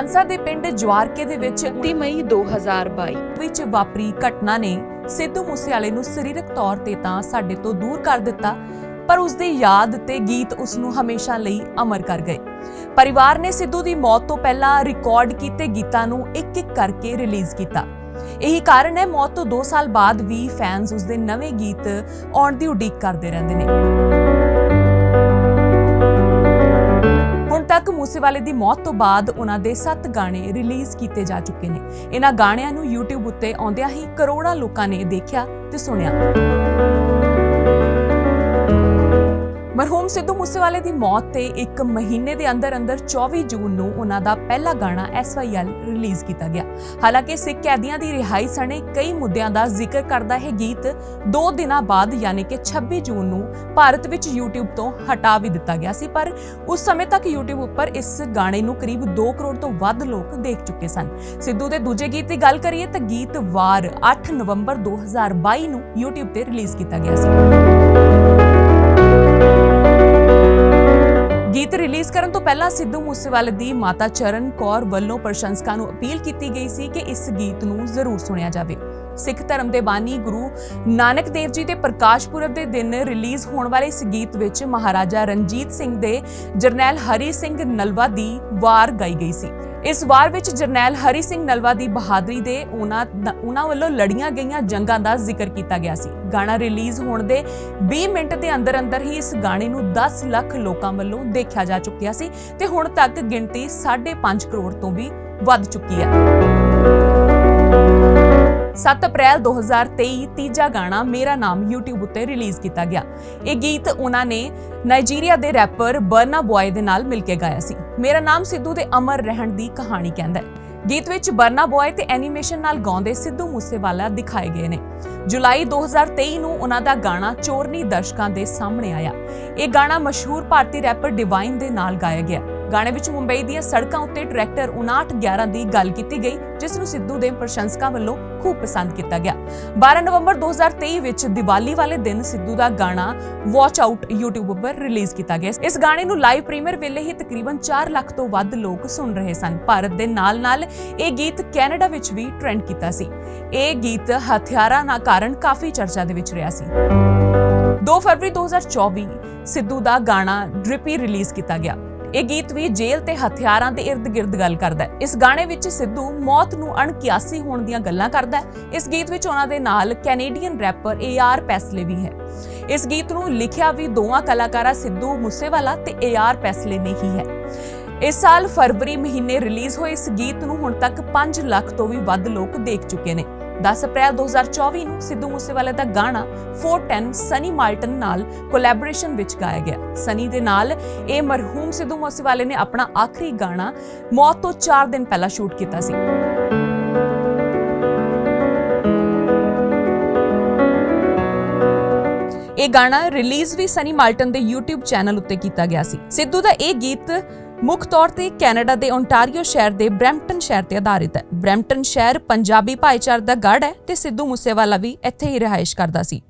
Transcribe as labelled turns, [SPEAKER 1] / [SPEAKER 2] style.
[SPEAKER 1] ਮਾਨਸਾ ਦੇ ਪਿੰਡ ਜਵਾਰਕੇ ਦੇ ਵਿੱਚ
[SPEAKER 2] 29 ਮਈ 2022
[SPEAKER 1] ਵਿੱਚ ਵਾਪਰੀ ਘਟਨਾ ਨੇ ਸਿੱਧੂ ਮੂਸੇਵਾਲੇ ਨੂੰ ਸਰੀਰਕ ਤੌਰ ਤੇ ਤਾਂ ਸਾਡੇ ਤੋਂ ਦੂਰ ਕਰ ਦਿੱਤਾ ਪਰ ਉਸ ਦੀ ਯਾਦ ਤੇ ਗੀਤ ਉਸ ਨੂੰ ਹਮੇਸ਼ਾ ਲਈ ਅਮਰ ਕਰ ਗਏ। ਪਰਿਵਾਰ ਨੇ ਸਿੱਧੂ ਦੀ ਮੌਤ ਤੋਂ ਪਹਿਲਾਂ ਰਿਕਾਰਡ ਕੀਤੇ ਗੀਤਾਂ ਨੂੰ ਇੱਕ-ਇੱਕ ਕਰਕੇ ਰਿਲੀਜ਼ ਕੀਤਾ। ਇਹੀ ਕਾਰਨ ਹੈ ਮੌਤ ਤੋਂ 2 ਸਾਲ ਬਾਅਦ ਵੀ ਫੈਨਸ ਉਸ ਦੇ ਨਵੇਂ ਗੀਤ ਆਉਣ ਦੀ ਉਡੀਕ ਕਰਦੇ ਰਹਿੰਦੇ ਨੇ। ਤੱਕ ਮੂਸੇਵਾਲੇ ਦੀ ਮੌਤ ਤੋਂ ਬਾਅਦ ਉਹਨਾਂ ਦੇ 7 ਗਾਣੇ ਰਿਲੀਜ਼ ਕੀਤੇ ਜਾ ਚੁੱਕੇ ਨੇ। ਇਹਨਾਂ ਗਾਣਿਆਂ ਨੂੰ YouTube ਉੱਤੇ ਆਉਂਦਿਆਂ ਹੀ ਕਰੋੜਾਂ ਲੋਕਾਂ ਨੇ ਦੇਖਿਆ ਤੇ ਸੁਣਿਆ। ਮਰਹੂਮ ਸਿੱਧੂ ਮੂਸੇਵਾਲੇ ਦੀ ਮੌਤ ਤੇ ਇੱਕ ਮਹੀਨੇ ਦੇ ਅੰਦਰ ਅੰਦਰ 24 ਜੂਨ ਨੂੰ ਉਹਨਾਂ ਦਾ ਪਹਿਲਾ ਗਾਣਾ SYL ਰਿਲੀਜ਼ ਕੀਤਾ ਗਿਆ। ਹਾਲਾਂਕਿ ਸਿੱਖ ਕੈਦੀਆਂ ਦੀ ਰਿਹਾਈ ਸਣੇ ਕਈ ਮੁੱਦਿਆਂ ਦਾ ਜ਼ਿਕਰ ਕਰਦਾ ਹੈ ਗੀਤ 2 ਦਿਨਾਂ ਬਾਅਦ ਯਾਨੀ ਕਿ 26 ਜੂਨ ਨੂੰ ਭਾਰਤ ਵਿੱਚ YouTube ਤੋਂ ਹਟਾ ਵੀ ਦਿੱਤਾ ਗਿਆ ਸੀ, ਪਰ ਉਸ ਸਮੇਂ ਤੱਕ YouTube ਉੱਪਰ ਇਸ ਗਾਣੇ ਨੂੰ ਕਰੀਬ 2 ਕਰੋੜ ਤੋਂ ਵੱਧ ਲੋਕ ਦੇਖ ਚੁੱਕੇ ਸਨ। ਸਿੱਧੂ ਦੇ ਦੂਜੇ ਗੀਤ ਦੀ ਗੱਲ ਕਰੀਏ ਤਾਂ ਗੀਤ ਵਾਰ 8 ਨਵੰਬਰ 2022 ਨੂੰ YouTube ਤੇ ਰਿਲੀਜ਼ ਕੀਤਾ ਗਿਆ ਸੀ। ਗੀਤ ਰਿਲੀਜ਼ ਕਰਨ ਤੋਂ ਪਹਿਲਾਂ ਸਿੱਧੂ ਮੂਸੇਵਾਲੇ ਦੀ ਮਾਤਾ ਚਰਨ ਕੌਰ ਵੱਲੋਂ ਪ੍ਰਸ਼ੰਸਕਾਂ ਨੂੰ ਅਪੀਲ ਕੀਤੀ ਗਈ ਸੀ ਕਿ ਇਸ ਗੀਤ ਨੂੰ ਜ਼ਰੂਰ ਸੁਣਿਆ ਜਾਵੇ। ਸਿੱਖ ਧਰਮ ਦੇ ਬਾਨੀ ਗੁਰੂ ਨਾਨਕ ਦੇਵ ਜੀ ਦੇ ਪ੍ਰਕਾਸ਼ ਪੁਰਬ ਦੇ ਦਿਨ ਰਿਲੀਜ਼ ਹੋਣ ਵਾਲੇ ਇਸ ਗੀਤ ਵਿੱਚ ਮਹਾਰਾਜਾ ਰਣਜੀਤ ਸਿੰਘ ਦੇ ਜਰਨੈਲ ਹਰੀ ਸਿੰਘ ਨਲਵਾ ਦੀ ਵਾਰ ਗਾਈ ਗਈ ਸੀ। ਇਸ ਵਾਰ ਵਿੱਚ ਜਰਨੈਲ ਹਰੀ ਸਿੰਘ ਨਲਵਾ ਦੀ ਬਹਾਦਰੀ ਦੇ ਉਹਨਾਂ ਉਹਨਾਂ ਵੱਲੋਂ ਲੜੀਆਂ ਗਈਆਂ ਜੰਗਾਂ ਦਾ ਜ਼ਿਕਰ ਕੀਤਾ ਗਿਆ ਸੀ। ਗਾਣਾ ਰਿਲੀਜ਼ ਹੋਣ ਦੇ 20 ਮਿੰਟ ਦੇ ਅੰਦਰ ਅੰਦਰ ਹੀ ਇਸ ਗਾਣੇ ਨੂੰ 10 ਲੱਖ ਲੋਕਾਂ ਵੱਲੋਂ ਦੇਖਿਆ ਜਾ ਚੁੱਕਿਆ ਸੀ ਤੇ ਹੁਣ ਤੱਕ ਗਿਣਤੀ 5.5 ਕਰੋੜ ਤੋਂ ਵੀ ਵੱਧ ਚੁੱਕੀ ਹੈ। 7 ਅਪ੍ਰੈਲ 2023 ਤੀਜਾ ਗਾਣਾ ਮੇਰਾ ਨਾਮ YouTube ਉੱਤੇ ਰਿਲੀਜ਼ ਕੀਤਾ ਗਿਆ। ਇਹ ਗੀਤ ਉਹਨਾਂ ਨੇ ਨਾਈਜੀਰੀਆ ਦੇ ਰੈਪਰ ਬਰਨਾ ਬॉय ਦੇ ਨਾਲ ਮਿਲ ਕੇ ਗਾਇਆ ਸੀ। ਮੇਰਾ ਨਾਮ ਸਿੱਧੂ ਦੇ ਅਮਰ ਰਹਿਣ ਦੀ ਕਹਾਣੀ ਕਹਿੰਦਾ ਹੈ। ਗੀਤ ਵਿੱਚ ਬਰਨਾ ਬॉय ਤੇ ਐਨੀਮੇਸ਼ਨ ਨਾਲ ਗਾਉਂਦੇ ਸਿੱਧੂ ਮੂਸੇਵਾਲਾ ਦਿਖਾਏ ਗਏ ਨੇ। ਜੁਲਾਈ 2023 ਨੂੰ ਉਹਨਾਂ ਦਾ ਗਾਣਾ ਚੋਰਨੀ ਦਰਸ਼ਕਾਂ ਦੇ ਸਾਹਮਣੇ ਆਇਆ। ਇਹ ਗਾਣਾ ਮਸ਼ਹੂਰ ਭਾਰਤੀ ਰੈਪਰ ਡਿਵਾਈਨ ਦੇ ਨਾਲ ਗਾਇਆ ਗਿਆ। ਗਾਣੇ ਵਿੱਚ ਮੁੰਬਈ ਦੀਆਂ ਸੜਕਾਂ ਉੱਤੇ ਟਰੈਕਟਰ 5911 ਦੀ ਗੱਲ ਕੀਤੀ ਗਈ, ਜਿਸ ਨੂੰ ਸਿੱਧੂ ਦੇ ਪ੍ਰਸ਼ੰਸਕਾਂ ਵੱਲੋਂ ਖੂਬ ਪਸੰਦ ਕੀਤਾ ਗਿਆ। 12 ਨਵੰਬਰ 2023 ਵਿੱਚ ਦੀਵਾਲੀ ਵਾਲੇ ਦਿਨ ਸਿੱਧੂ ਦਾ ਗਾਣਾ ਵਾਚ ਆਊਟ YouTube ਉੱਪਰ ਰਿਲੀਜ਼ ਕੀਤਾ ਗਿਆ। ਇਸ ਗਾਣੇ ਨੂੰ ਲਾਈਵ ਪ੍ਰੀਮੀਅਰ ਵੇਲੇ ਹੀ ਤਕਰੀਬਨ 4 ਲੱਖ ਤੋਂ ਵੱਧ ਲੋਕ ਸੁਣ ਰਹੇ ਸਨ। ਭਾਰਤ ਦੇ ਨਾਲ-ਨਾਲ ਇਹ ਗੀਤ ਕੈਨੇਡਾ ਵਿੱਚ ਵੀ ਟ੍ਰੈਂਡ ਕੀਤਾ ਸੀ। ਇਹ ਗੀਤ ਹਥਿਆਰਾਂ ਨਾਲ ਕਾਰਨ ਕਾਫੀ ਚਰਚਾ ਦੇ ਵਿੱਚ ਰਿਹਾ ਸੀ। 2 ਫਰਵਰੀ 2024 ਸਿੱਧੂ ਦਾ ਗਾਣਾ ਡ੍ਰਿਪੀ ਰਿਲੀਜ਼ ਕੀਤਾ ਗਿਆ। ਇਹ ਗੀਤ ਵੀ ਜੇਲ੍ਹ ਤੇ ਹਥਿਆਰਾਂ ਦੇ ਇਰਦ-ਗਿਰਦ ਗੱਲ ਕਰਦਾ ਹੈ। ਇਸ ਗਾਣੇ ਵਿੱਚ ਸਿੱਧੂ ਮੌਤ ਨੂੰ ਅਣਕਿਆਸੀ ਹੋਣ ਦੀਆਂ ਗੱਲਾਂ ਕਰਦਾ ਹੈ। ਇਸ ਗੀਤ ਵਿੱਚ ਉਹਨਾਂ ਦੇ ਨਾਲ ਕੈਨੇਡੀਅਨ ਰੈਪਰ ਏਆਰ ਪੈਸਲੇ ਵੀ ਹੈ। ਇਸ ਗੀਤ ਨੂੰ ਲਿਖਿਆ ਵੀ ਦੋਵਾਂ ਕਲਾਕਾਰਾਂ ਸਿੱਧੂ ਮੂਸੇਵਾਲਾ ਤੇ ਏਆਰ ਪੈਸਲੇ ਨੇ ਹੀ ਹੈ। ਇਸ ਸਾਲ ਫਰਵਰੀ ਮਹੀਨੇ ਰਿਲੀਜ਼ ਹੋਏ ਇਸ ਗੀਤ ਨੂੰ ਹੁਣ ਤੱਕ 5 ਲੱਖ ਤੋਂ ਵੀ ਵੱਧ ਲੋਕ ਦੇਖ ਚੁੱਕੇ ਨੇ। 10 ਅਪ੍ਰੈਲ 2024 ਨੂੰ ਸਿੱਧੂ ਮੂਸੇਵਾਲੇ ਦਾ ਗਾਣਾ 410 ਸਨੀ ਮਾਲਟਨ ਨਾਲ ਕੋਲੈਬੋਰੇਸ਼ਨ ਵਿੱਚ ਗਾਇਆ ਗਿਆ। ਸਨੀ ਦੇ ਨਾਲ ਇਹ ਮਰਹੂਮ ਸਿੱਧੂ ਮੂਸੇਵਾਲੇ ਨੇ ਆਪਣਾ ਆਖਰੀ ਗਾਣਾ ਮੌਤ ਤੋਂ 4 ਦਿਨ ਪਹਿਲਾਂ ਸ਼ੂਟ ਕੀਤਾ ਸੀ। ਇਹ ਗਾਣਾ ਰਿਲੀਜ਼ ਵੀ ਸਨੀ ਮਾਲਟਨ ਦੇ YouTube ਚੈਨਲ ਉੱਤੇ ਕੀਤਾ ਗਿਆ ਸੀ। ਸਿੱਧੂ ਦਾ ਇਹ ਗੀਤ ਮੁੱਖ ਤੌਰ ਤੇ ਕੈਨੇਡਾ ਦੇ ਓਨਟਾਰੀਓ ਸ਼ਹਿਰ ਦੇ ਬ੍ਰੈਂਪਟਨ ਸ਼ਹਿਰ ਤੇ ਆਧਾਰਿਤ ਹੈ। ਬ੍ਰੈਂਪਟਨ ਸ਼ਹਿਰ ਪੰਜਾਬੀ ਭਾਈਚਾਰੇ ਦਾ ਗੜ ਹੈ ਤੇ ਸਿੱਧੂ ਮੂਸੇਵਾਲਾ ਵੀ ਇੱਥੇ ਹੀ ਰਿਹਾਇਸ਼ ਕਰਦਾ ਸੀ।